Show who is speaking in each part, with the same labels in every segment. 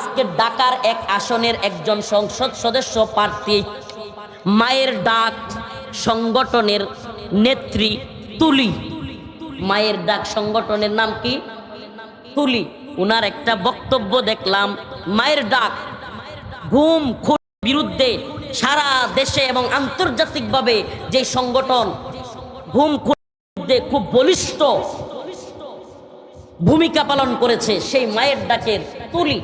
Speaker 1: আজকে ঢাকার এক আসনের একজন সংসদ সদস্য প্রার্থী, মায়ের ডাক সংগঠনের নেত্রী তুলি। মায়ের ডাক সংগঠনের নাম কি? তুলি। উনার একটা বক্তব্য দেখলাম, মায়ের ডাক ঘুম খুন বিরুদ্ধে সারা দেশে এবং আন্তর্জাতিকভাবে যে সংগঠন ঘুম খুন বিরুদ্ধে খুব বলিষ্ঠ ভূমিকা পালন করেছে, সেই মায়ের ডাকের তুলি।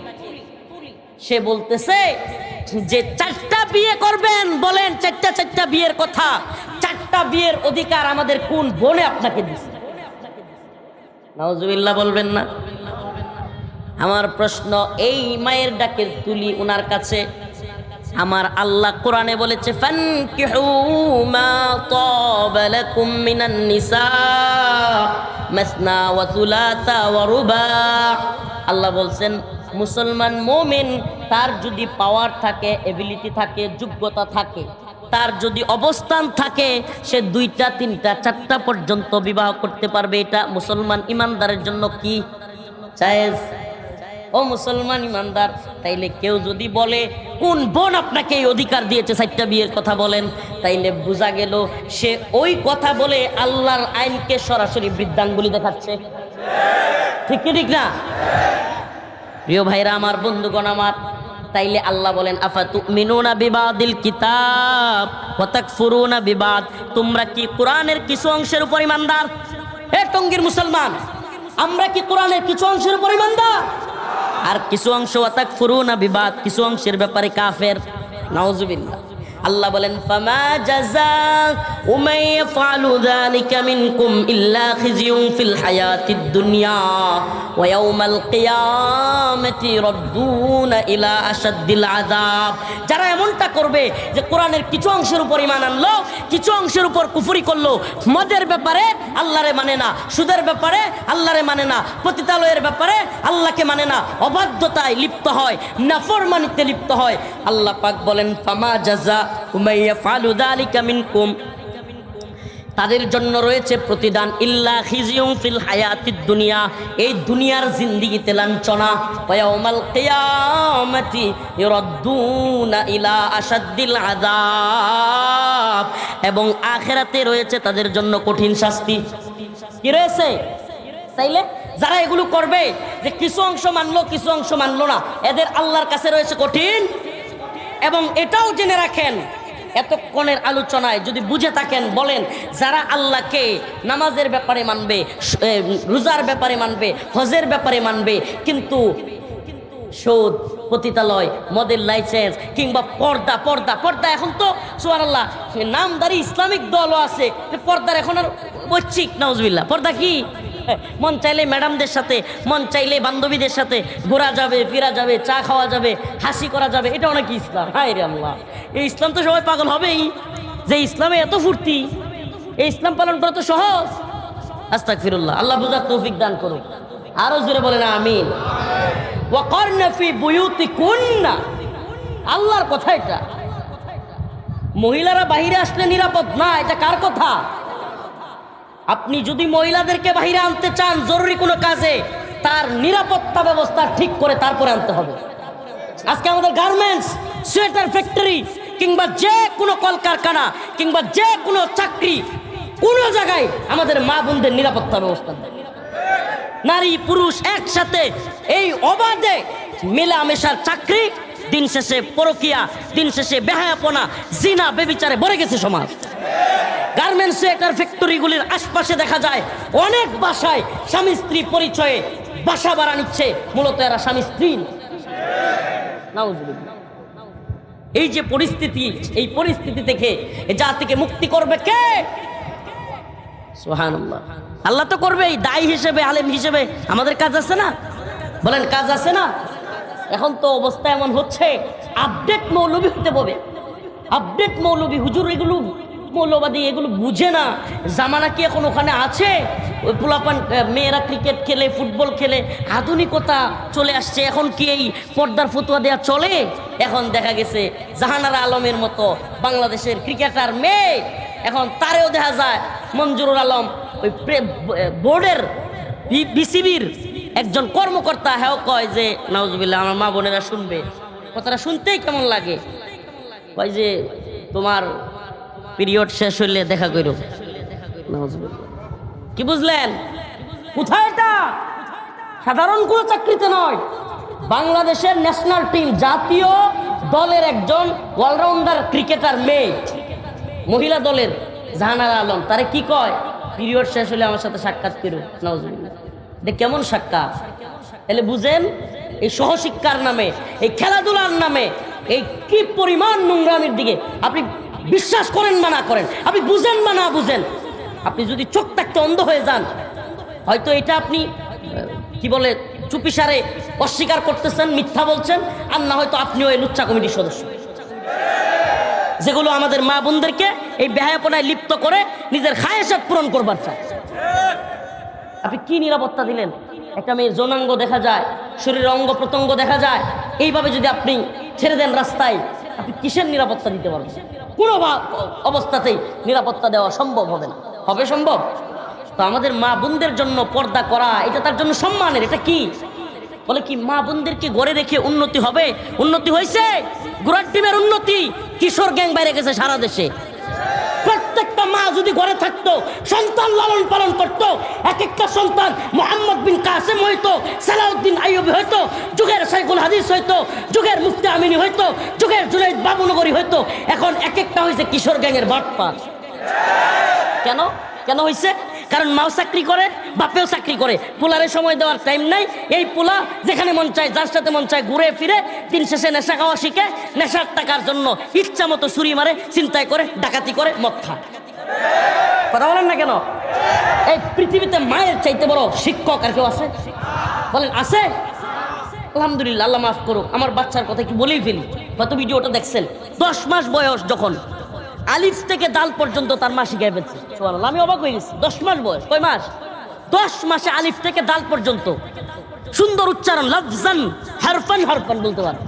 Speaker 1: সে বলতেছে যে চারটা বিয়ে করবেন, বলেন চারটা চারটা বিয়ের কথা। চারটা বিয়ের অধিকার আমাদের কোন বনে আপনাকে দিচ্ছে নাউজুবিল্লাহ বলবেন না। আমার প্রশ্ন, এই মায়ের ডাকের তুলি ওনার কাছে? আমার আল্লাহ কোরআনে বলেছে আল্লাহ বলছেন, মুসলমান মোমেন তার যদি পাওয়ার থাকে এবিলিটি থাকে, যোগ্যতা থাকে, তার যদি অবস্থান থাকে, সে দুইটা, তিনটা, চারটা পর্যন্ত বিবাহ করতে পারবে। এটা মুসলমান ইমানদারের জন্য কি? ও মুসলমান ইমানদার, তাইলে কেউ যদি বলে, কোন বোন আপনাকে এই অধিকার দিয়েছে? চারটা বিয়ের কথা বলেন। তাইলে বোঝা গেল, সে ওই কথা বলে আল্লাহর আইনকে সরাসরি বৃদ্ধাঙ্গুলি দেখাচ্ছে। ঠিক কি ঠিক না? প্রিয় ভাইরা, আমার বন্ধুগণ আমার তাইলে আল্লাহ বলেন আফা তুমিনুনা বিবাদিল কিতাব ওয়া তাকফুরুনা বিবাদ। তোমরা কি কোরআনের কিছু অংশের উপর ইমানদার হে টঙ্গীর মুসলমান, আমরা কি কোরআনের কিছু অংশের উপর ইমানদার আর কিছু অংশ ওয়াতাক ফুরুনা বিবাদ, কিছু অংশের ব্যাপারে কাফের। নাউজুবিল্লাহ। আল্লাহ বলেন, ফামা জাযা উমাই ইয়াফআলু যালিকা মিনকুম ইল্লা খিজিয়ুন ফিল হায়াতিদ দুনিয়া ওয়া ইয়াউমাল কিয়ামাতি রাদ্দুনা ইলা আশাদ্দিল আযাব। যারা এমনটা করবে যে কোরআনের কিছু অংশের উপর ঈমান আনলো, কিছু অংশের উপর কুফরি করল, মদের ব্যাপারে আল্লাহরে মানে না, সুদের ব্যাপারে আল্লাহরে মানে না, পতিতালয়ের ব্যাপারে আল্লাহকে মানে না, অবাধ্যতায় লিপ্ত হয়, নাফরমানিতে লিপ্ত হয়। আল্লাহ পাক বলেন, ফামা জাজা তাদের জন্য রয়েছে প্রতিদান, ইল্লা খিজিউম ফিল হায়াতিদ দুনিয়া, এই দুনিয়ার জিন্দিগিতে লাঞ্ছনা। ওয়াউমাল কিয়ামাতি ইউরাদ্দুনা ইলা আশাদ্দিল আযাব। এবং আখেরাতে রয়েছে তাদের জন্য কঠিন শাস্তি। কি রয়েছে? তাইলে যারা এগুলো করবে, যে কিছু অংশ মানলো, কিছু অংশ মানলো না, এদের আল্লাহর কাছে রয়েছে কঠিন এবং এটাও জেনে রাখেন, এতক্ষণের আলোচনায় যদি বুঝে থাকেন, বলেন যারা আল্লাহকে নামাজের ব্যাপারে মানবে রোজার ব্যাপারে মানবে, হজের ব্যাপারে মানবে, কিন্তু সুদ, পতিতালয়, মদের লাইসেন্স কিংবা পর্দা পর্দা পর্দা এখন তো সোয়ার আল্লাহ নামদারি ইসলামিক দলও আছে পর্দার এখন আর বৈচিক নাউজবিল্লা পর্দা কি? মন চাইলে ম্যাডামদের সাথে, মন চাইলে বান্ধবীদের সাথে ঘোরা যাবে, ফিরা যাবে, চা খাওয়া যাবে, হাসি করা যাবে, এটা অনেক ইসলাম। হায় রে আল্লাহ। এই ইসলাম তো সবাই পাগল হবেই। যে ইসলামে এত ফুর্তি, এই ইসলাম পালন করা তো সহজ। আস্তাক ফিরুল্লাহ আল্লাহ বুঝার তৌফিক দান করুক। আরও জোরে ওয়াকর্ন ফি বুয়ুতিকুন্না। আল্লাহর কথা এটা। মহিলারা বাইরে আসলে নিরাপদ না, এটা কার কথা? আপনি যদি মহিলাদেরকে বাইরে আনতে চান, জরুরি কোনো কাজে, তার নিরাপত্তা ব্যবস্থা ঠিক করে তারপরে আনতে হবে আজকে আমাদের গার্মেন্টস সোয়েটার ফ্যাক্টরি কিংবা যে কোনো কলকারখানা, কিংবা যে কোনো চাকরি, কোনো জায়গায় আমাদের মা বোনদের নিরাপত্তা ব্যবস্থা। নারী, পুরুষ একসাথে এই অবাধে মেলামেশার চাকরি, দিন শেষে পরকিয়া, দিন শেষে বেহায়াপনা, জিনা, বেবিচারে ভরে গেছে সমাজ গার্মেন্টস সোয়েটার ফ্যাক্টরিগুলির আশপাশে দেখা যায় অনেক বাসায় স্বামী স্ত্রী পরিচয়ে বাসা ভাড়া নিচ্ছে। মূলত এরা স্বামী স্ত্রী এই যে পরিস্থিতি, এই পরিস্থিতি থেকে এ জাতিকে মুক্তি করবে কে? সুবহানাল্লাহ। আল্লাহ তো করবেই, দায়ী হিসেবে, আলেম হিসেবে। আমাদের কাজ আছে না? বলেন, কাজ আছে না? এখন তো অবস্থা এমন হচ্ছে, আপডেট মৌলবী হতে হবে। আপডেট মৌলবী, হুজুর এগুলো মৌলবাদী এগুলো বুঝে না। জামানা কি এখন ওখানে আছে? পোলাপান মেয়েরা ক্রিকেট খেলে ফুটবল খেলে, আধুনিকতা চলে আসছে। এখন কি এই পর্দার ফতুয়া দেওয়া চলে? এখন দেখা গেছে জাহানারা আলমের মতো বাংলাদেশের ক্রিকেটার মেয়ে। এখন তারেও দেখা যায় মঞ্জুরুল আলম ওই বোর্ডের বিসিবির একজন কর্মকর্তা হ্যাঁ কয় যে, নাউজুবিল্লাহ, আমার মা বোনেরা শুনবে। কথাটা শুনতেই কেমন লাগে? কয় যে, তোমার পিরিয়ড শেষ হইলে দেখা করো কি বুঝলেন? কোথায় এটা? সাধারণ কোনো চাকরিতে নয়। বাংলাদেশের ন্যাশনাল টিম জাতীয় দলের একজন অলরাউন্ডার ক্রিকেটার মেয়ে। মহিলা দলের, জাহানারা আলম। তারে কি কয়? পিরিয়ড শেষ হলে আমার সাথে সাক্ষাৎ করো এটা কেমন সাক্ষাৎ? তাহলে বুঝেন, এই সহশিক্ষার নামে, এই খেলাধুলার নামে, এই কি পরিমাণ নোংরামির দিকে আপনি বিশ্বাস করেন বা না করেন, আপনি বুঝেন বা না বুঝেন, আপনি যদি চোখ থাকতে অন্ধ হয়ে যান, হয়তো এটা আপনি কি বলে, চুপিসারে অস্বীকার করতেছেন, মিথ্যা বলছেন, আর না হয়তো আপনিও এই লুচ্চা কমিটির সদস্য। যেগুলো আমাদের মা বোনদেরকে এই বেহায়াপনায় লিপ্ত করে নিজের খায়েসাত পূরণ করবার চায়। আপনি কি নিরাপত্তা দিলেন? একটা মেয়ের যৌনাঙ্গ দেখা যায় শরীরের অঙ্গ প্রত্যঙ্গ দেখা যায়, এইভাবে যদি আপনি ছেড়ে দেন রাস্তায়, আপনি কিসের নিরাপত্তা দিতে পারবেন? কোনো অবস্থাতেই নিরাপত্তা দেওয়া সম্ভব হবে না। হবে সম্ভব? তো আমাদের মা বোনদের জন্য পর্দা করা, এটা তার জন্য সম্মানের, এটা কি? বলে কি, মা বোনদেরকে গড়ে রেখে উন্নতি হবে? উন্নতি হয়েছে গুরার টিমের উন্নতি? কিশোর গ্যাং বাইরে গেছে সারা দেশে। প্রত্যেকটা মা যদি ঘরে থাকতো, সন্তান লালন পালন করত এক একটা সন্তান মোহাম্মদ বিন কাসেম হইতো, সালাউদ্দিন আইয়ুবি হইতো, যুগের সাইকুল হাদিস হইতো, যুগের মুফতি আমিনী হইতো, যুগের জুনাইদ বাবুনগরী হইতো, এখন এক একটা হয়েছে কিশোর গ্যাংয়ের বাটপার। কেন? কেন হয়েছে কারণ মাও চাকরি করে, বাপেও চাকরি করে। পোলারে সময় দেওয়ার টাইম নাই। এই পোলা যেখানে মন চায়, যার সাথে মন চায় ঘুরে ফিরে, দিন শেষে নেশা খাওয়া শিখে, নেশার টাকার জন্য ইচ্ছা মতো ছুরি মারে চিন্তায় করে, ডাকাতি করে, মদ খায়। কথা বলেন না কেন? এই পৃথিবীতে মায়ের চাইতে বড় শিক্ষক আর কেউ আছে? বলেন, আছে? আলহামদুলিল্লাহ, আল্লাহ মাফ করো আমার বাচ্চার কথা কি বলেই ফেলি। হয়তো ভিডিওটা দেখছেন। দশ মাস বয়স যখন। আলিফ থেকে দাল পর্যন্ত তার মা শিখাই ফেলছে আমি অবাক হয়ে গেছি। দশ মাস বয়স, কয় মাস? দশ মাসে আলিফ থেকে দাল পর্যন্ত। সুন্দর উচ্চারণ, লফজান, হারফান হারফান বলতে পারে।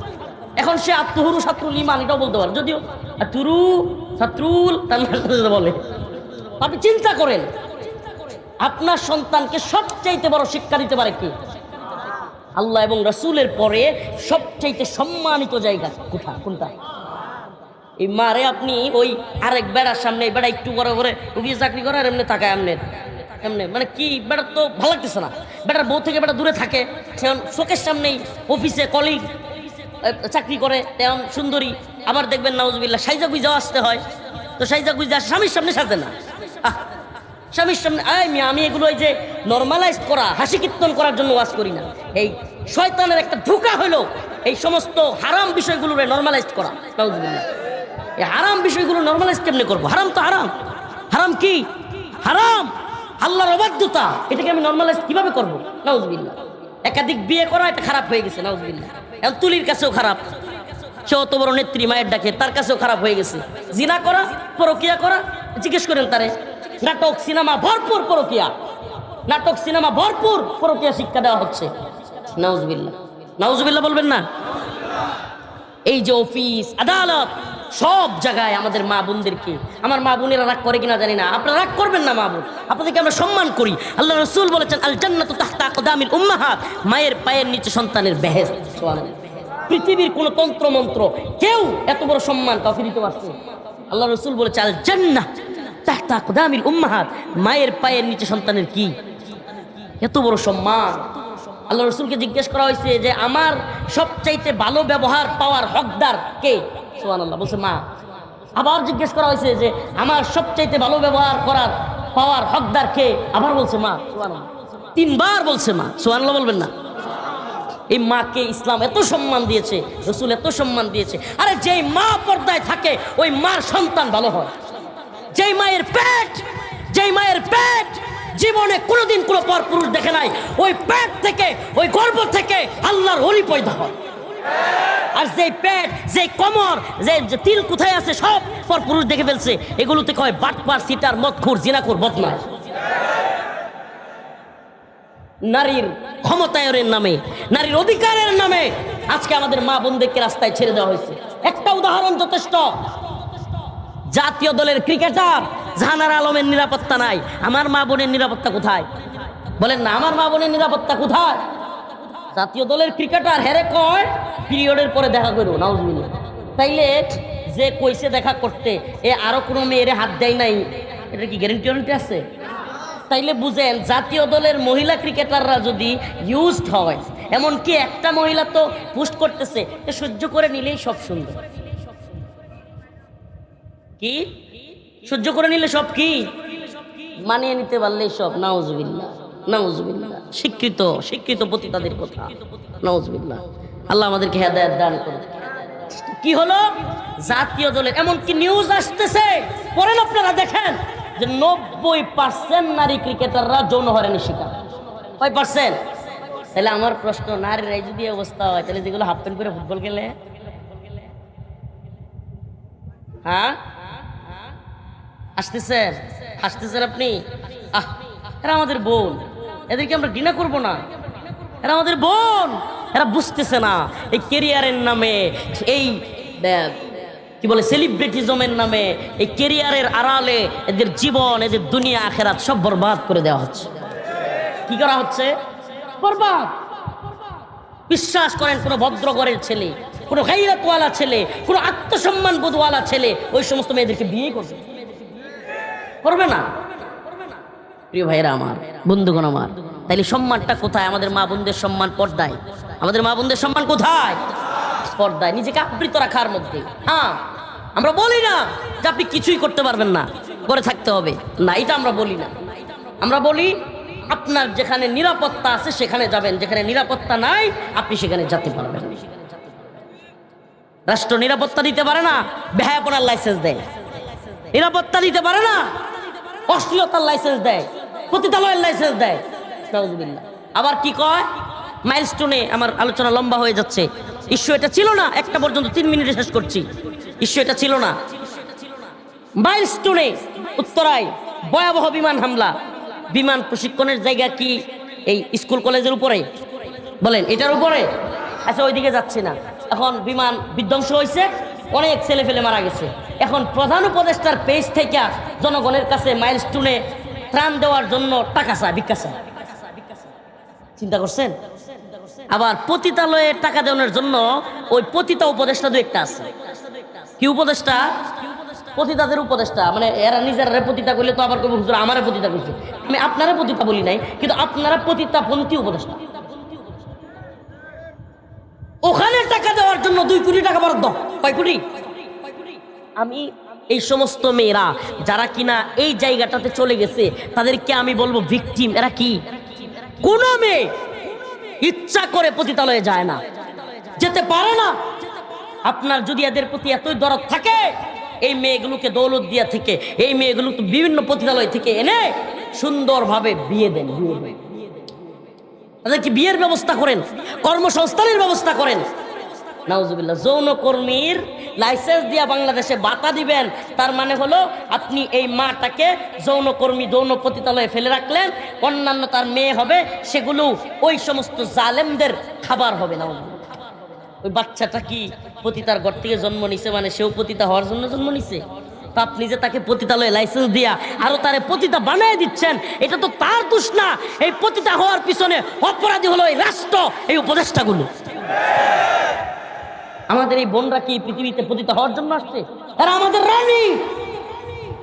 Speaker 1: এখন সে আত্মহুরু ছাত্রুল ইমান, এটাও বলতে পারে। যদিও আতুরু ছাত্রুল তার মার বলে। আপনি চিন্তা করেন, আপনার সন্তানকে সবচাইতে বড় শিক্ষা দিতে পারে কি? আল্লাহ এবং রসুলের পরে সবচাইতে সম্মানিত জায়গা কোথা? কোনটা? এই মারে আপনি, ওই আরেক বেড়ার সামনে, এই বেড়া একটু বড় করে অফিস চাকরি করে আর এমনি তাকায় এমনি এমনি মানে কি, বেড়ার তো ভালো লাগতেছে না। বেটার বউ থেকে বেটা দূরে থাকে সেমন চোখের সামনেই অফিসে কলিগ চাকরি করে, তেমন সুন্দরী। আবার দেখবেন নাউজবিল্লা সাইজা গুইজাও আসতে হয়। তো সাইজা গুইজা স্বামীর সামনে সাজে না। স্বামীর সামনে আয় আমি এগুলো ওই যে নর্মালাইজ করা, হাসি কীর্তন করার জন্য ওয়াজ করি না। এই শয়তানের একটা ধোকা হলো এই সমস্ত হারাম বিষয়গুলো নর্মালাইজ করা এই হারাম বিষয়গুলো নর্মালাইজ কেমনে করব? হারাম তো হারাম। হারাম কি? হারাম। আল্লাহর অবাধ্যতা। এটাকে আমি নর্মালাইজ কীভাবে করব? নাউজবিল্লা একাধিক বিয়ে করা, এটা খারাপ হয়ে গেছে নাউজবিল্লা এখন তুলির কাছেও খারাপ। সে অত বড় নেত্রী মায়ের ডাকে, তার কাছেও খারাপ হয়ে গেছে। জিনা করা, পরকিয়া করা, জিজ্ঞেস করেন তারে। নাটক, সিনেমা ভরপুর পরকিয়া। নাটক, সিনেমা ভরপুর পরকিয়া শিক্ষা দেওয়া হচ্ছে। নাউজবিল্লা নাউজবিল্লা বলবেন না? এই যে অফিস, আদালত সব জায়গায় আমাদের মা বোনদেরকে। আমার মা বোনেরা রাগ করে কিনা জানি না। আপনারা রাগ করবেন না, মা বোন। আপনাদেরকে আমরা সম্মান করি। আল্লাহ রসুল বলেছেন আল জান্নাতু তাহতা আকদামিল উম্মাহাত মায়ের পায়ের নিচে সন্তানের বেহেস পৃথিবীর কোনো তন্ত্র মন্ত্র কেউ এত বড় সম্মান কাউকে দিতে পারছে আল্লাহ রসুল বলেছে আল জান্নাহ তাহতা আকদামিল উম্মাহাত মায়ের পায়ের নিচে সন্তানের কি? এত বড় সম্মান। আল্লাহ রসুলকে জিজ্ঞেস করা হয়েছে যে, আমার সবচাইতে ভালো ব্যবহার পাওয়ার হকদার কে? সোহান আল্লাহ বলছে, মা। আবার জিজ্ঞেস করা হয়েছে যে, আমার সবচাইতে ভালো ব্যবহার করার পাওয়ার হকদার কে? আবার বলছে, মা। সোহান তিনবার বলছে, মা। সোহান আল্লাহ বলবেন না। এই মাকে ইসলাম এত সম্মান দিয়েছে, রসুল এত সম্মান দিয়েছে। আরে যেই মা পর্দায় থাকে, ওই মার সন্তান ভালো হয়। যেই মায়ের পেট, যেই মায়ের পেট জীবনে কোনোদিন কোনো পর পুরুষ দেখে নাই। ওই পেট থেকে, ওই গর্ভ থেকে আল্লাহর হরি পয়দা হয়। আর যে পেট যে কমর যে তিল কোথায় আছে সব পর পুরুষ দেখে ফেলছে। এগুলোতে কয় বাটপার সিটার, মদখুর জিনাকুর বদমাস নারীর ক্ষমতায়নের নামে, নারীর অধিকারের নামে আজকে আমাদের মা বোনদেরকে রাস্তায় ছেড়ে দেওয়া হয়েছে। একটা উদাহরণ যথেষ্ট। জাতীয় দলের ক্রিকেটার জাহানার আলমের নিরাপত্তা নাই। আমার মা বোনের নিরাপত্তা কোথায়? বলেন না, আমার মা বোনের নিরাপত্তা কোথায়? জাতীয় দলের ক্রিকেটার হেরে কয়? পিরিয়ডের পরে দেখা করব নাউজবিল্লা তাইলে যে কইছে দেখা করতে, এ আরও কোনো মেয়েরে হাত দেয় নাই। এটা কি গ্যারেন্টি ওয়ারেন্টি আছে? তাইলে বুঝেন, জাতীয় দলের মহিলা ক্রিকেটাররা যদি ইউজড হয়, এমনকি একটা মহিলা তো পোস্ট করতেছে সহ্য করে নিলেই সব সুন্দর। কি? সহ্য করে নিলে সব কি? মানিয়ে নিতে পারলেই সব নাউজবিল্লা নাউজবিল্লা শিক্ষিত শিক্ষিত প্রতি তাদের কথা নাউজবিল্লা আল্লাহ আমাদেরকে হেদায়ত দান করুন কি হলো? জাতীয় দলের, এমনকি নিউজ আসতেছে। পরেন আপনারা, দেখেন। যে নব্বই পার্সেন্ট নারী ক্রিকেটাররা যৌন হয়রানি শিকার। কয় পার্সেন্ট তাহলে আমার প্রশ্ন নারীর এই যদি অবস্থা হয়, তাহলে যেগুলো হাফ প্যান্ট করে ফুটবল খেলে? হ্যাঁ? আসতেছেন আসতেছেন আপনি? আহ, এরা আমাদের বোন। এদেরকে আমরা ঘৃণা করব না। এরা আমাদের বোন। এরা বুঝতেছে না, এই কেরিয়ারের নামে, এই কি বলে সেলিব্রিটিজমের নামে, এই কেরিয়ারের আড়ালে এদের জীবন, এদের দুনিয়া, আখেরাত সব বরবাদ করে দেওয়া হচ্ছে। কি করা হচ্ছে? বরবাদ। বিশ্বাস করেন, কোনো ভদ্র ঘরের ছেলে, কোনো গাইরাতওয়ালা ছেলে, কোনো আত্মসম্মান বোধওয়ালা ছেলে, ওই সমস্ত মেয়েদেরকে বিয়ে করবে। করবে না? প্রিয় ভাইরা আমার, বন্ধুগণ আমার, তাইলে সম্মানটা কোথায়? আমাদের মা বোনদের সম্মান পর্দায়। আমাদের মা বোনদের সম্মান কোথায়? পর্দায়, নিজেকে আবৃত রাখার মধ্যে। হ্যাঁ আমরা বলি না যে আপনি কিছুই করতে পারবেন না করে থাকতে হবে। না, এটা আমরা বলি না। আমরা বলি, আপনার যেখানে নিরাপত্তা আছে, সেখানে যাবেন। যেখানে নিরাপত্তা নাই, আপনি সেখানে যেতে পারবেন। রাষ্ট্র নিরাপত্তা দিতে পারে না বেহায়াপনার লাইসেন্স দেয়। নিরাপত্তা দিতে পারে না অশ্লীলতার লাইসেন্স দেয়, পতিতালয়ের লাইসেন্স দেয়। আবার কি কয়? মাইলস্টোনে আমার আলোচনা লম্বা হয়ে যাচ্ছে। ইস্যু এটা ছিল না, একটা পর্যন্ত তিন মিনিটে শেষ করছি। ইস্যু এটা ছিল না। মাইলস্টোনে উত্তরায় ভয়াবহ বিমান হামলা। বিমান প্রশিক্ষণের জায়গা কি এই স্কুল কলেজের উপরে? বলেন, এটার উপরে? আচ্ছা ওইদিকে যাচ্ছি না। এখন বিমান বিধ্বংস হয়েছে অনেক ছেলে ফেলে মারা গেছে। এখন প্রধান উপদেষ্টার পেজ থেকে জনগণের কাছে মাইলস্টোনে ত্রাণ দেওয়ার জন্য টাকা চায়, ভিক্ষা চায়। চিন্তা করছেন? আবার পতিতালয়ে টাকা দেওয়ার জন্য ওই পতিতা উপদেষ্টা দু একটা আছে। কি উপদেষ্টা? পতিতাদের উপদেষ্টা। মানে এরা নিজেরা পতিতা করলে তো আবার কবি হুজুর, আমারে পতিতা করছে। আমি আপনারা পতিতা বলি নাই, কিন্তু আপনারা পতিতা পন্থী উপদেষ্টা। ওখানে টাকা দেওয়ার জন্য দুই কোটি টাকা বরাদ্দ। কয় কোটি? আমি এই সমস্ত মেয়েরা, যারা কিনা এই জায়গাটাতে চলে গেছে, তাদেরকে আমি বলব ভিকটিম এরা কি? কোন মেয়ে ইচ্ছা করে পতিতালয়ে যায় না। যেতে পারে না। আপনার যদি এদের প্রতি এতই দরদ থাকে, এই মেয়েগুলোকে দৌলত দিয়া থেকে, এই মেয়েগুলো বিভিন্ন পতিতালয় থেকে এনে সুন্দরভাবে বিয়ে দেন বিয়ে দেন। তাদেরকে বিয়ের ব্যবস্থা করেন, কর্মসংস্থানের ব্যবস্থা করেন। নাউজুবিল্লাহ, যৌনকর্মীর লাইসেন্স দিয়া বাংলাদেশে বাতা দিবেন। তার মানে হলো, আপনি এই মাটাকে যৌনকর্মী যৌন পতিতালয়ে ফেলে রাখলেন, অন্যান্য তার মেয়ে হবে, সেগুলো ওই সমস্ত জালেমদের খাবার হবে না ওই বাচ্চাটা কি পতিতার ঘর থেকে জন্ম নিছে মানে সেও পতিতা হওয়ার জন্য জন্ম নিছে? আপনি যে তাকে পতিতালয়ে লাইসেন্স দিয়া আরও তারে পতিতা বানায় দিচ্ছেন, এটা তো তার দোষ না। এই পতিতা হওয়ার পিছনে অপরাধী হলো এই রাষ্ট্র, এই উপদেষ্টাগুলো। আমাদের এই বোনরা কি পৃথিবীতে পতিত হওয়ার জন্য আসছে? এরা আমাদের রানী।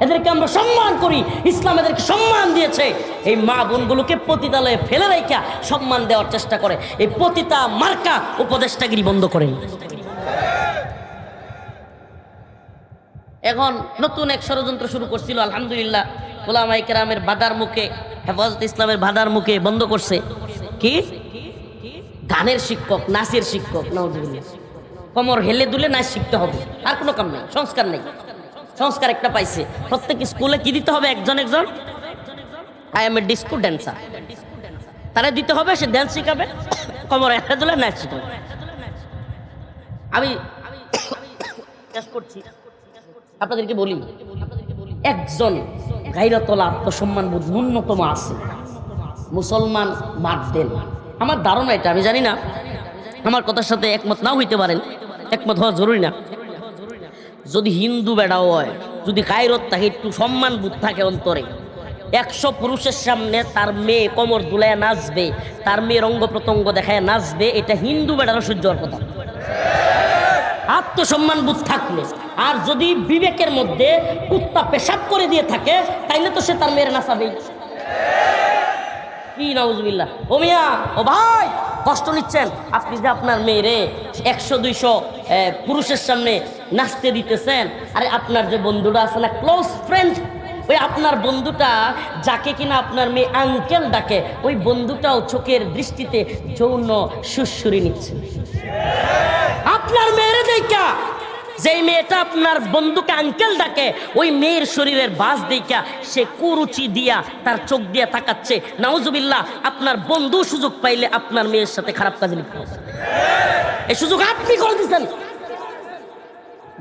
Speaker 1: এদেরকে আমরা সম্মান করি। ইসলাম এদেরকে সম্মান দিয়েছে। এই মা বোনগুলোকে পতিতালয়ে ফেলে রেখা সম্মান দেওয়ার চেষ্টা করে। এই পতিতা মার্কা উপদেষ্টাগিরি বন্ধ করেন। এখন নতুন এক ষড়যন্ত্র শুরু করছিল, আলহামদুলিল্লাহ। ওলামাই কেরামের বাধার মুখে, হেফাজত ইসলামের বাধার মুখে বন্ধ করছে। কি? গানের শিক্ষক, নাচের শিক্ষক কমর হেলে দুলে নাচ শিখতে হবে। আর কোনো কাম নেই, সংস্কার নেই। সংস্কার একটা পাইছে। প্রত্যেক স্কুলে কি দিতে হবে একজন একজন? I am a disco dancer তারা দিতে হবে, সে ড্যান্স শিখাবে। কমর হেলে দুলে নাচ শিখাবে। আমি করছি। আপনাদেরকে বলি, একজন গাইরতলা আত্মসম্মান বোধ ন্যূনতম আছে। মুসলমান বাদ দেন। আমার ধারণা এটা, আমি জানি না। আমার কথার সাথে একমত নাও হইতে পারেন। একমত হওয়া জরুরি না। যদি হিন্দু বেড়াও হয়, যদি গাইরত থাকে, একটু সম্মান বোধ থাকে অন্তরে। একশো পুরুষের সামনে তার মেয়ে কোমর দুলায় নাচবে, তার মেয়ে অঙ্গ প্রত্যঙ্গ দেখায় নাচবে, এটা হিন্দু বেড়ারও সহ্য হওয়ার কথা। আত্মসম্মান বোধ থাকলে। আর যদি বিবেকের মধ্যে কুত্তা পেশাব করে দিয়ে থাকে, তাইলে তো সে তার মেয়ের নাচাবেই কি নাউজবিল্লা ও মিয়া, ও ভাই, কষ্ট নিচ্ছেন? আপনি যে আপনার মেয়েরে একশো দুইশো পুরুষের সামনে নাচতে দিতেছেন। আরে আপনার যে বন্ধুটা আছে না ক্লোজ ফ্রেন্ড ওই আপনার বন্ধুটা যাকে কিনা আপনার মেয়ে আঙ্কেল ডাকে, ওই বন্ধুটাও চোখের দৃষ্টিতে যৌন সুশ্রুরি নিচ্ছে। আপনার মেয়েরে দেখা যেই মেয়েটা আপনার বন্ধুকে আঙ্কেল ডাকে, ওই মেয়ের শরীরের বাস দেখা সে কুরুচি দিয়া তার চোখ দিয়া তাকাচ্ছে। নাউজুবিল্লাহ, আপনার বন্ধু সুযোগ পাইলে আপনার মেয়ের সাথে খারাপ কাজে লিপ্ত এই সুযোগ আপনি করে দিচ্ছেন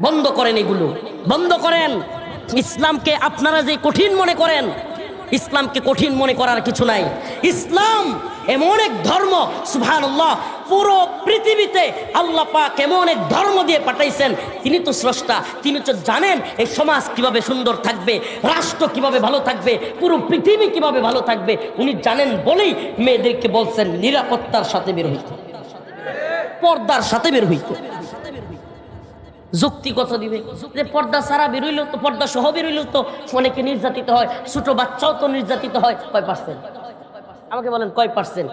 Speaker 1: বন্ধ করেন এগুলো। বন্ধ করেন। ইসলামকে আপনারা যে কঠিন মনে করেন, ইসলামকে কঠিন মনে করার কিছু নাই। ইসলাম এমন এক ধর্ম, সুবহানাল্লাহ, পুরো পৃথিবীতে আল্লাহ পাক এমন এক ধর্ম দিয়ে পাঠাইছেন। তিনি তো স্রষ্টা, তিনি তো জানেন এই সমাজ কীভাবে সুন্দর থাকবে, রাষ্ট্র কীভাবে ভালো থাকবে, পুরো পৃথিবী কীভাবে ভালো থাকবে। উনি জানেন বলেই মেয়েদেরকে বলছেন, নিরাপত্তার সাথে বের হইতে। পর্দার সাথে বের হইতে। যুক্তি কত দিবে? যে পর্দা সারা বেরোইল তো, পর্দা সহ বেরোইল তো অনেকে নির্যাতিত হয়, ছোট বাচ্চাও তো নির্যাতিত হয়, কয় পার্সেন্ট? আমাকে বলেন, কয় পার্সেন্ট?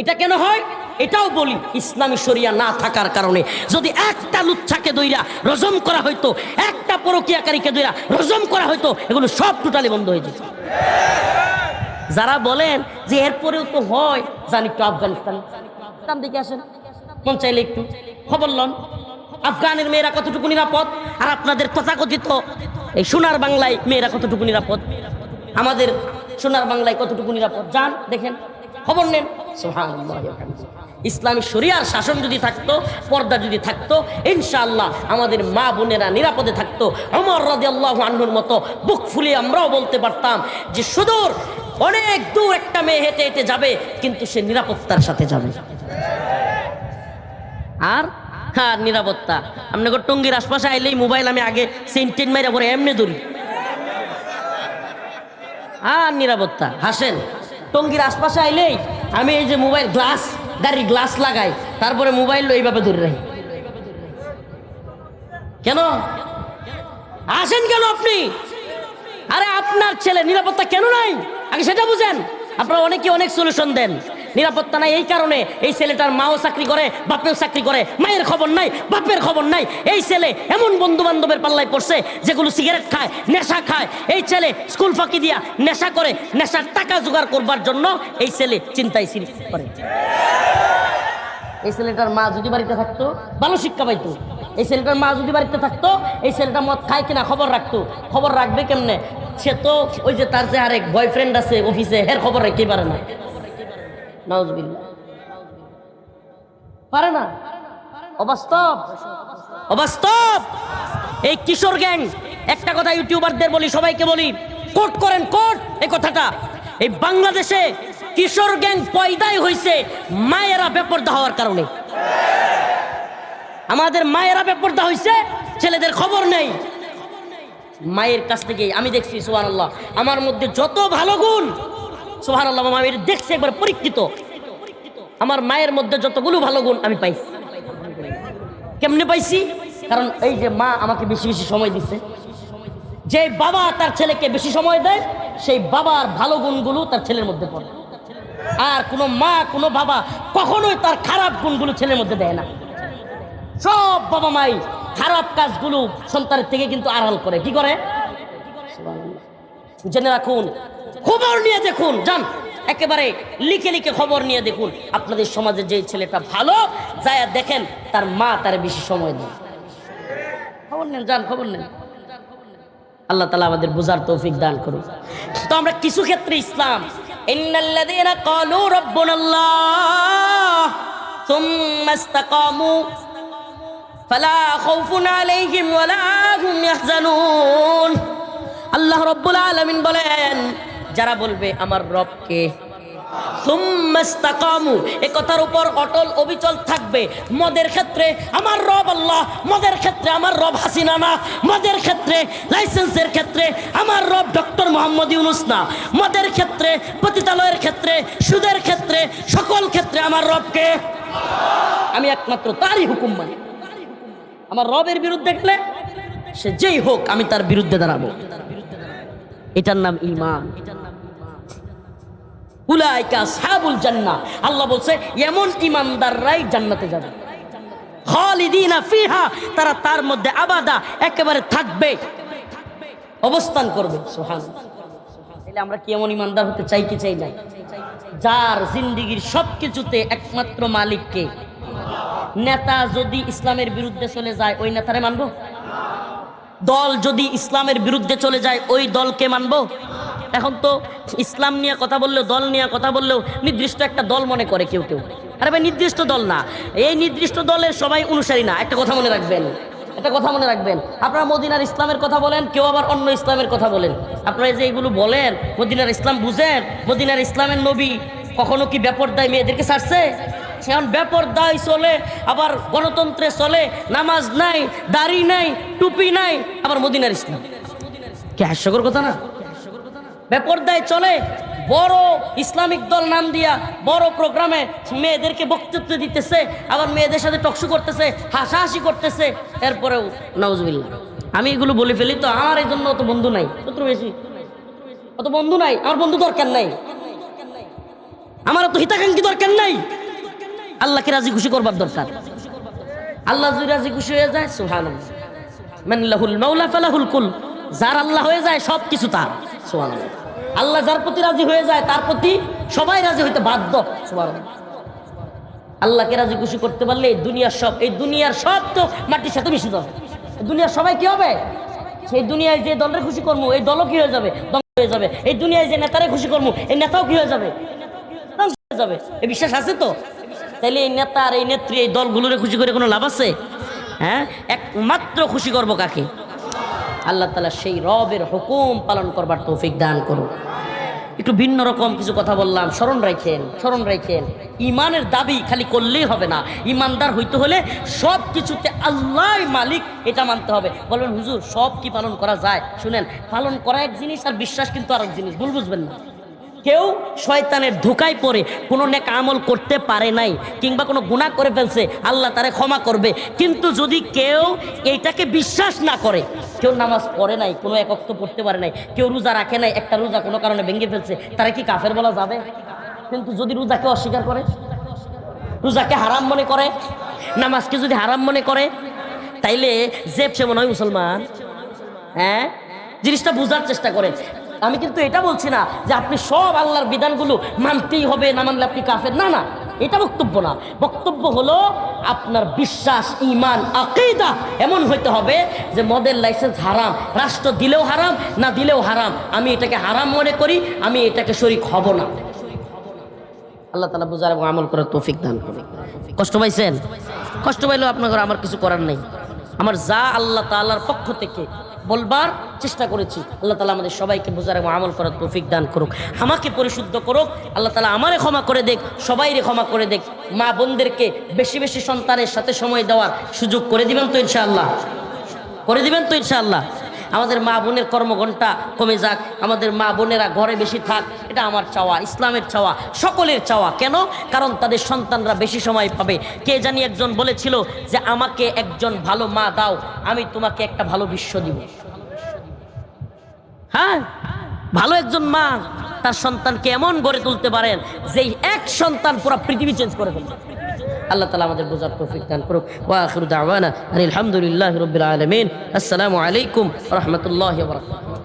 Speaker 1: এটা কেন হয়? এটাও বলি, ইসলামী শরিয়া না থাকার কারণে। যদি একটা লুচ্ছাকে দইরা রজম করা হইতো, একটা পরকিয়াকারীকে দইরা রজম করা হইতো, এগুলো সব টোটালি বন্ধ হয়ে যেত। যারা বলেন যে এরপরেও তো হয়, জানি একটু আফগানিস্তান। আসেন, মন চাইলে একটু খবর লন। আফগানের মেয়েরা কতটুকু নিরাপদ? আর আপনাদের তথাকথিত এই সোনার বাংলায় মেয়েরা কতটুকু নিরাপদ? আমাদের সোনার বাংলায় কতটুকু নিরাপদ? যান, দেখেন, খবর নেন। ইসলামী শরিয়ার শাসন যদি থাকতো, পর্দা যদি থাকতো, ইনশাআল্লাহ আমাদের মা বোনেরা নিরাপদে থাকতো। অমর রাজি আল্লাহ আন্নুর মতো বুক ফুলিয়ে আমরাও বলতে পারতাম যে সুদূর, অনেক দূর একটা মেয়ে হেঁটে হেঁটে যাবে, কিন্তু সে নিরাপত্তার সাথে যাবে। আর হ্যাঁ নিরাপত্তা। আপনাকে টঙ্গির আশপাশে আইলেই মোবাইল আমি আগে সেন্টেন মাইরা পরে এমনি ধরি। আর নিরাপত্তা। হাসেন, টঙ্গির আশপাশে আইলেই আমি এই যে মোবাইল গ্লাস গাড়ির গ্লাস লাগাই, তারপরে মোবাইল এইভাবে ধরে রাখি। কেন? আসেন কেন আপনি? আরে আপনার ছেলে নিরাপত্তা কেন নাই? আগে সেটা বুঝেন। আপনারা অনেকে অনেক সলিউশন দেন। নিরাপত্তা নাই এই কারণে এই ছেলেটার মাও চাকরি করে, বাপেও চাকরি করে। মায়ের খবর নাই, বাপের খবর নাই। এই ছেলে এমন বন্ধু বান্ধবের পাল্লায় পড়ছে, যেগুলো সিগারেট খায়, নেশা খায়। এই ছেলে স্কুল ফাঁকি দিয়া নেশা করে, নেশার টাকা জোগাড় করবার জন্য এই ছেলে চিন্তায় সিরি করে। এই ছেলেটার মা যদি বাড়িতে থাকতো, ভালো শিক্ষা পাইতো। এই ছেলেটার মা যদি বাড়িতে থাকতো, এই ছেলেটা মদ খায় কিনা খবর রাখতো। খবর রাখবে কেমনে? সে তো ওই যে তার যে আরেক বয়ফ্রেন্ড আছে অফিসে হের খবর রাখতে পারে না। নাউজবিল্লাহ। পারে না? অবাস্তব। অবাস্তব। এই কিশোর গ্যাং, একটা কথা ইউটিউবারদের বলি, সবাইকে বলি, কোট করেন, কোট, এই কথাটা। এই বাংলাদেশে কিশোর গ্যাং পয়দাই হয়েছে মায়েরা বেপর্দা হওয়ার কারণে। আমাদের মায়েরা বেপর্দা হয়েছে ছেলেদের খবর নেই। মায়ের কাছ থেকে আমি দেখছি আল্লাহ আমার মধ্যে যত ভালো গুণ সোহান আল্লাহ আমি এটা দেখছি একবার পরীক্ষিত। আমার মায়ের মধ্যে যতগুলো ভালো গুণ আমি পাইছি। কেমনে পাইছি? কারণ এই যে মা আমাকে বেশি বেশি সময় দিছে। যে বাবা তার ছেলেকে বেশি সময় দেয়, সেই বাবার ভালো গুণগুলো তার ছেলের মধ্যে পড়ে। আর কোনো মা, কোনো বাবা কখনোই তার খারাপ গুণগুলো ছেলের মধ্যে দেয় না। সব বাবা মাই খারাপ কাজগুলো সন্তানের থেকে কিন্তু আড়াল করে। কি করে? জেনে রাখুন খবর নিয়ে দেখুন, যান। একেবারে লিখে লিখে খবর নিয়ে দেখুন। আপনাদের সমাজে যে ছেলেটা ভালো, যায় দেখেন তার মা তার বেশি সময় দেয়। খবর নেন, যান, খবর নেন। আল্লাহ তালা আমাদের বুঝার তৌফিক দান করুন তো আমরা কিছু ক্ষেত্রে ইসলাম। আল্লাহ রব্বুল আলামিন বলেন যারা বলবে, আমার রবকে এ কথার উপর অটল অবিচল থাকবে। মদের ক্ষেত্রে, আমার রব আল্লাহ। মদের ক্ষেত্রে, আমার রব হাসিনা না। মদের ক্ষেত্রে, লাইসেন্সের ক্ষেত্রে, আমার রব ডক্টর মোহাম্মদ ইউনুস না। মদের ক্ষেত্রে, পতিতালয়ের ক্ষেত্রে, সুদের ক্ষেত্রে, সকল ক্ষেত্রে আমার রবকে আমি একমাত্র তারই হুকুম মানি। আমার রবের বিরুদ্ধে গেলে সে যেই হোক, আমি তার বিরুদ্ধে দাঁড়াবো। এটার নাম ইমান। উলাইকা সাহাবুল জান্নাহ। আল্লাহ বলছে, এমন ইমানদাররাই জান্নাতে যাবে। খালিদিনা ফিহা, তারা তার মধ্যে আবাদা একেবারে থাকবে, অবস্থান করবে। সুবহান। তাহলে আমরা কি এমন ইমানদার হতে চাই কি চাই নাই? যার জিন্দিগির সব কিছুতে একমাত্র মালিককে নেতা যদি ইসলামের বিরুদ্ধে চলে যায়, ওই নেতারে মানবো? দল যদি ইসলামের বিরুদ্ধে চলে যায়, ওই দলকে মানবো? এখন তো ইসলাম নিয়ে কথা বললেও, দল নিয়ে কথা বললেও নির্দিষ্ট একটা দল মনে করে কেউ কেউ। আরে ভাই, নির্দিষ্ট দল না। এই নির্দিষ্ট দলের সবাই অনুসারী না। একটা কথা মনে রাখবেন। একটা কথা মনে রাখবেন। আপনারা মদিনার ইসলামের কথা বলেন, কেউ আবার অন্য ইসলামের কথা বলেন। আপনারা যে এইগুলো বলেন, মদিনার ইসলাম বুঝেন, মদিনার ইসলামের নবী কখনো কি ব্যাপারদায় মেয়েদেরকে ছাড়ছে? এখন ব্যাপারদায় চলে, আবার গণতন্ত্রে চলে, নামাজ নাই, দাড়ি নাই, টুপি নাই, আবার মদিনার ইসলাম। কি হাস্যকর কথা না? বেপরদায় চলে, বড় ইসলামিক দল নাম দিয়া বড় প্রোগ্রামে মেয়েদেরকে বক্তৃত্ব দিতেছে, আবার মেয়েদের সাথে টকশু করতেছে, হাসাহাসি করতেছে, এরপরেও নওয়াজবিল্লা আমি এগুলো বলে ফেলি তো আমার এই জন্য অত বন্ধু নাই অত বেশি। অত বন্ধু নাই, আমার বন্ধু দরকার নাই। আমার তো হিতাকাঙ্ক্ষী দরকার নাই। আল্লাহকে রাজি খুশি করবার দরকার। আল্লাহ যদি রাজি খুশি হয়ে যায় সুহান মানিল্লাহুল মাওলা ফালাহুল কুল, যার আল্লাহ হয়ে যায় সব কিছু তার সুহান আল্লাহ যার প্রতি রাজি হয়ে যায়, তার প্রতি সবাই রাজি হইতে বাধ্য। আল্লাহকে রাজি খুশি করতে পারলে এই দুনিয়ার সব এই দুনিয়ার সব তো মাটির সাথে মিশে যাবে। দুনিয়ার সবাই কি হবে? সেই দুনিয়ায় যে দলের খুশি করব, এই দলও কি হয়ে যাবে? হয়ে যাবে। এই দুনিয়ায় যে নেতারে খুশি করব, এই নেতাও কি হয়ে যাবে? হয়ে যাবে। এই বিশ্বাস আছে তো? তাইলে এই নেতা আর এই নেত্রী এই দলগুলোরে খুশি করে কোনো লাভ আছে? হ্যাঁ? একমাত্র খুশি করব কাকে? আল্লাহ তালা সেই রবের হুকুম পালন করবার তৌফিক দান করুন একটু ভিন্ন রকম কিছু কথা বললাম, স্মরণ রাখেন স্মরণ রাখেন। ইমানের দাবি খালি করলেই হবে না। ইমানদার হইতে হলে সব কিছুতে আল্লাহ মালিক এটা মানতে হবে। বলবেন, হুজুর, সব কি পালন করা যায়? শুনেন, পালন করা এক জিনিস আর বিশ্বাস কিন্তু আরেক জিনিস। ভুল বুঝবেন না। কেউ শয়তানের ধোকায় পড়ে, কোনো নেক আমল করতে পারে নাই, কিংবা কোনো গুণা করে ফেলছে, আল্লাহ তারে ক্ষমা করবে। কিন্তু যদি কেউ এইটাকে বিশ্বাস না করে, কেউ নামাজ পড়ে নাই, কোনো একক পড়তে পারে নাই, কেউ রোজা রাখে নাই, একটা রোজা কোনো কারণে ভেঙে ফেলছে, তারা কি কাফের বলা যাবে? কিন্তু যদি রোজাকে অস্বীকার করে, রোজাকে হারাম মনে করে, নামাজকে যদি হারাম মনে করে, তাইলে যে সে মনে হয় মুসলমান হ্যাঁ? জিনিসটা বোঝার চেষ্টা করে। আমি কিন্তু এটা বলছি না যে আপনি সব আল্লাহর বিধানগুলো মানতেই হবে, না মানলে আপনি কাফের। না না, এটা বক্তব্য না। বক্তব্য হলো আপনার বিশ্বাস ইমান আকিদা এমন হইতে হবে যে মদের লাইসেন্স হারাম, রাষ্ট্র দিলেও হারাম, না দিলেও হারাম। আমি এটাকে হারাম মনে করি, আমি এটাকে শরিক হব না। আল্লাহ তালা বুঝার এবং আমল করার তৌফিক দান করুন। কষ্ট পাইছেন? কষ্ট পাইলেও আপনার আমার কিছু করার নেই। আমার যা আল্লাহ তাআলার পক্ষ থেকে বলবার চেষ্টা করেছি। আল্লাহ তালা আমাদের সবাইকে বোঝার এবং আমল করার তৌফিক দান করুক। আমাকে পরিশুদ্ধ করুক। আল্লাহ তালা আমারে ক্ষমা করে দেখ, সবাইরে ক্ষমা করে দেখ। মা বোনদেরকে বেশি বেশি সন্তানের সাথে সময় দেওয়ার সুযোগ করে দিবেন তো ইনশাআল্লাহ? করে দিবেন তো ইনশাআল্লাহ? আমাদের মা বোনের কর্মঘণ্টা কমে যাক, আমাদের মা বোনেরা ঘরে বেশি থাক, এটা আমার চাওয়া, ইসলামের চাওয়া, সকলের চাওয়া। কেন? কারণ তাদের সন্তানরা বেশি সময় পাবে। কে জানি একজন বলেছিল যে, আমাকে একজন ভালো মা দাও, আমি তোমাকে একটা ভালো বিশ্ব দিব। হ্যাঁ ভালো একজন মা তার সন্তানকে এমন গড়ে তুলতে পারেন যেই এক সন্তান পুরো পৃথিবী চেঞ্জ করে ফেলবে। আল্লাহ তালা আমাদের বোঝার তৌফিক দান করুক। ওয়া আখিরু দাওয়ানা আলহামদুলিল্লাহি রাব্বিল আলামিন। আসসালামু আলাইকুম রহমতুল্লাহ বারাকাতুহু।